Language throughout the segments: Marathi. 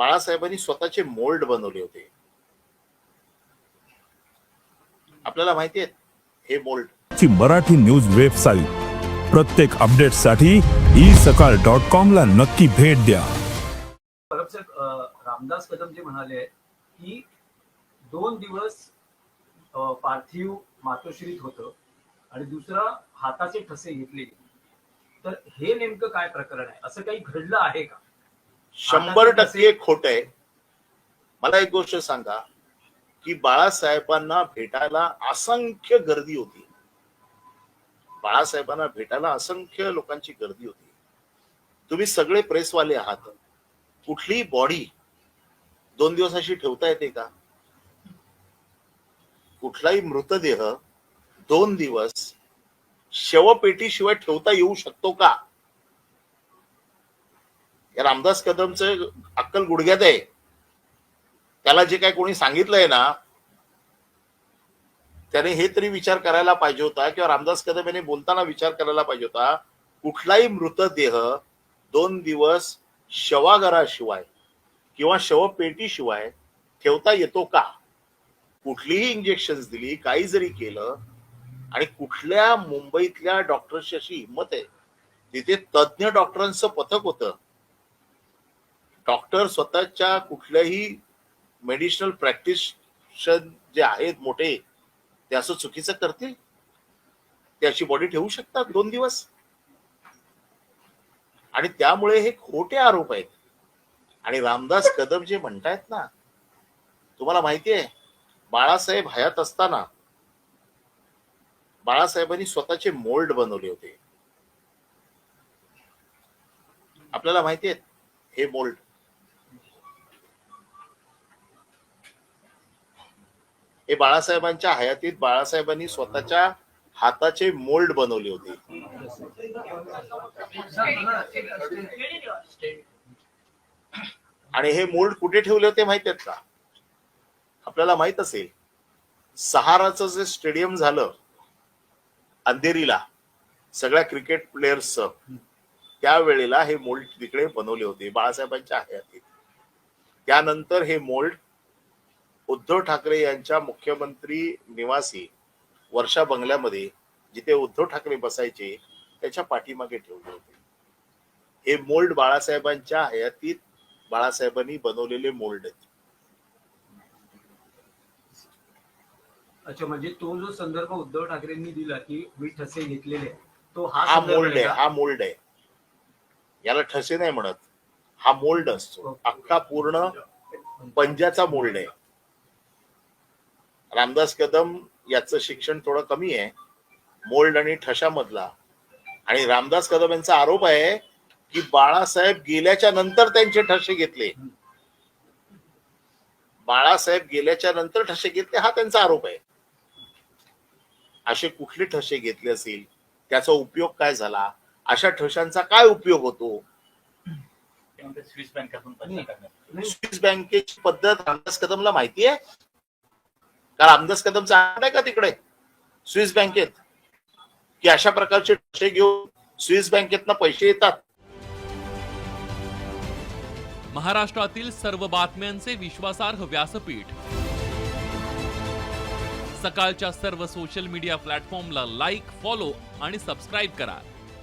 बाळासाहेबांनी स्वतःचे मोल्ड बनवले होते. आपल्याला माहिती आहे हे मोल्ड. ची मराठी न्यूज वेबसाईट. प्रत्येक अपडेटसाठी ई सकाळ डॉट कॉम ला नक्की भेट द्या. रामदास कदम जे म्हणाले की दोन दिवस पार्थिव मातोश्रीत होतं आणि दुसरा हाताचे ठसे घेतले. तर हे नेमकं काय प्रकरण आहे? असं काही घडलं आहे का? शंभर टक्के खोट आहे. मला एक गोष्ट सांगा की बाळासाहेबांना भेटायला असंख्य गर्दी होती. बाळासाहेबांना भेटायला असंख्य लोकांची गर्दी होती. तुम्ही सगळे प्रेसवाले आहात. कुठलीही बॉडी दोन दिवस अशी ठेवता येते का? कुठलाही मृतदेह दोन दिवस शवपेटीशिवाय ठेवता येऊ शकतो का? या रामदास कदमचं अक्कल गुडघ्यात आहे. त्याला जे काय कोणी सांगितलंय ना त्याने हे तरी विचार करायला पाहिजे होता किंवा रामदास कदम यांनी बोलताना विचार करायला पाहिजे होता कुठलाही मृतदेह दोन दिवस शवागाराशिवाय किंवा शवपेटीशिवाय ठेवता येतो का? कुठलीही इंजेक्शन दिली काही जरी केलं आणि कुठल्या मुंबईतल्या डॉक्टरशी अशी हिंमत आहे तिथे तज्ज्ञ डॉक्टरांचं पथक होतं डॉक्टर स्वतःच्या कुठल्याही मेडिसिनल प्रॅक्टिशन जे आहेत मोठे ते असं चुकीचं करतील? ते अशी बॉडी ठेवू शकतात दोन दिवस? आणि त्यामुळे हे खोटे आरोप आहेत. आणि रामदास कदम जे म्हणतायत ना तुम्हाला माहिती आहे बाळासाहेब हयात असताना बाळासाहेबांनी स्वतःचे मोल्ड बनवले होते. आपल्याला माहिती आहे हे मोल्ड हे बाळासाहेबांच्या हयातीत बाळासाहेबांनी स्वतःच्या हाताचे मोल्ड बनवले होते. आणि हे मोल्ड कुठे ठेवले होते माहीत आहेत का? आपल्याला माहीत असेल सहाराचं जे स्टेडियम झालं अंधेरीला सगळ्या क्रिकेट प्लेयर्सचं त्यावेळेला हे मोल्ड तिकडे बनवले होते बाळासाहेबांच्या हयातीत. त्यानंतर हे मोल्ड उद्धव ठाकरे यांच्या मुख्यमंत्री निवासी वर्षा बंगल्यामध्ये जिथे उद्धव ठाकरे बसायचे त्याच्या पाठीमागे ठेवले होते. हे मोल्ड बाळासाहेबांच्या हयातीत बाळासाहेबांनी बनवलेले मोल्ड आहेत. अच्छा म्हणजे तो जो संदर्भ उद्धव ठाकरेंनी दिला की मी ठसे घेतलेले तो हा हा मोल्ड आहे? हा मोल्ड आहे. याला ठसे नाही म्हणत हा मोल्ड असतो. अख्खा पूर्ण पंजाचा मोल्ड आहे. रामदास कदम याचं शिक्षण थोडं कमी आहे. मोल्ड आणि ठशामधला. आणि रामदास कदम यांचा आरोप आहे की बाळासाहेब गेल्याच्यानंतर त्यांचे ठसे घेतले. बाळासाहेब गेल्याच्यानंतर ठसे घेतले हा त्यांचा आरोप आहे. असे कुठले ठसे घेतले असतील त्याचा उपयोग काय झाला? अशा ठशांचा काय उपयोग होतो? स्विस बँकेची पद्धत रामदास कदमला माहिती आहे? का रामदास कदम account आहे का तिकडे? स्विस बँकेत. की अशा प्रकारचे ठसे घेऊन स्विस बँकेतनं पैसे येतात? महाराष्ट्रातील सर्व बातम्यांचे विश्वासार्ह व्यासपीठ. सकाळच्या सर्व सोशल मीडिया प्लॅटफॉर्मला लाईक फॉलो आणि सबस्क्राईब करा.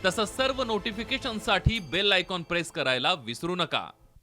तसंच सर्व नोटिफिकेशनसाठी बेल आयकॉन प्रेस करायला विसरू नका.